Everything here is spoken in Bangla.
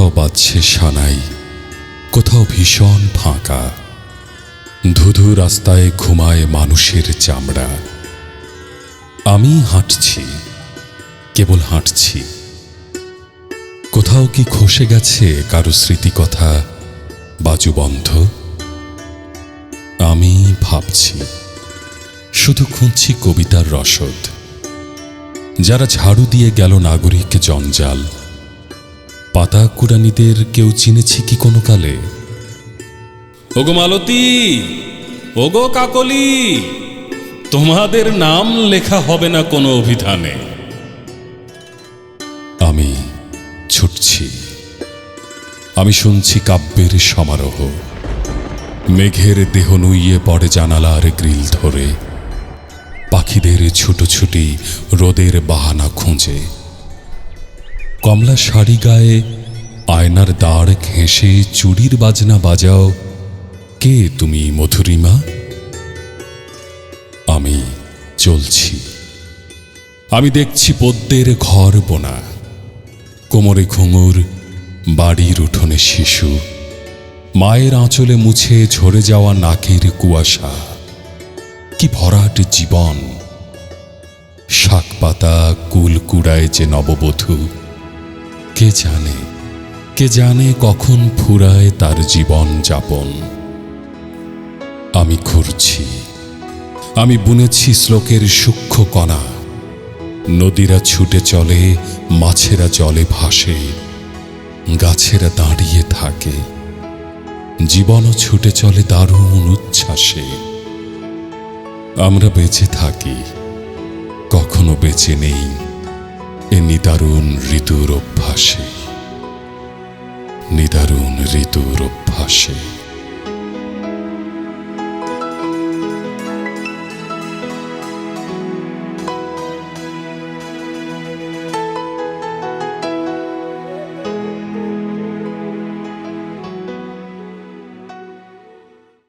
কোথাও বাজছে সানাই, কোথাও ভীষণ ফাঁকা। ধুধু রাস্তায় ঘুমায় মানুষের চামড়া। আমি হাঁটছি, কেবল হাঁটছি। কোথাও কি খসে গেছে কারও স্মৃতিকথা বাজুবন্ধ আমি ভাবছি, শুধু খুঁজছি কবিতার রসদ। যারা ঝাড়ু দিয়ে গেল নাগরিক জঞ্জাল পাতা কুড়ানিদের কেউ চিনেছি কি কোনো কালে? ওগো মালতী, ওগো কাকলি, তোমাদের নাম লেখা হবে না কোনো অভিধানে। আমি ছুটছি। আমি শুনছি কাব্যের সমারোহ। মেঘের দেহ নুইয়ে পড়ে জানালার গ্রিল ধরে। পাখিদের ছুটোছুটি রোদের বাহানা খুঁজে। কমলা শাড়ি গায়ে, আয়নার দাঁড় ঘেঁষে চুড়ির বাজনা বাজাও। কে তুমি মধুরিমা? আমি চলছি। আমি দেখছি পদ্মের ঘর বোনা। কোমরে ঘুঙুর, বাড়ির উঠোনে শিশু। মায়ের আঁচলে মুছে ঝরে যাওয়া নাকের কুয়াশা। কি ভরাট জীবন। শাক পাতা কুল কুড়ায় যে নববধূ। কে জানে? কে জানে কখন ফুরায় তার জীবন যাপন? আমি ঘুরছি। আমি বুনেছি শ্লোকের সূক্ষ্ম কণা। নদীরা ছুটে চলে, মাছেরা জলে ভাসে, গাছেরা দাঁড়িয়ে থাকে। জীবনও ছুটে চলে দারুণ উচ্ছ্বাসে। আমরা বেঁচে থাকি, কখনো বেঁচে নেই। এ নিদারুণ ঋতুর অভ্যাসে। নিদারুণ ঋতুর অভ্যাসে।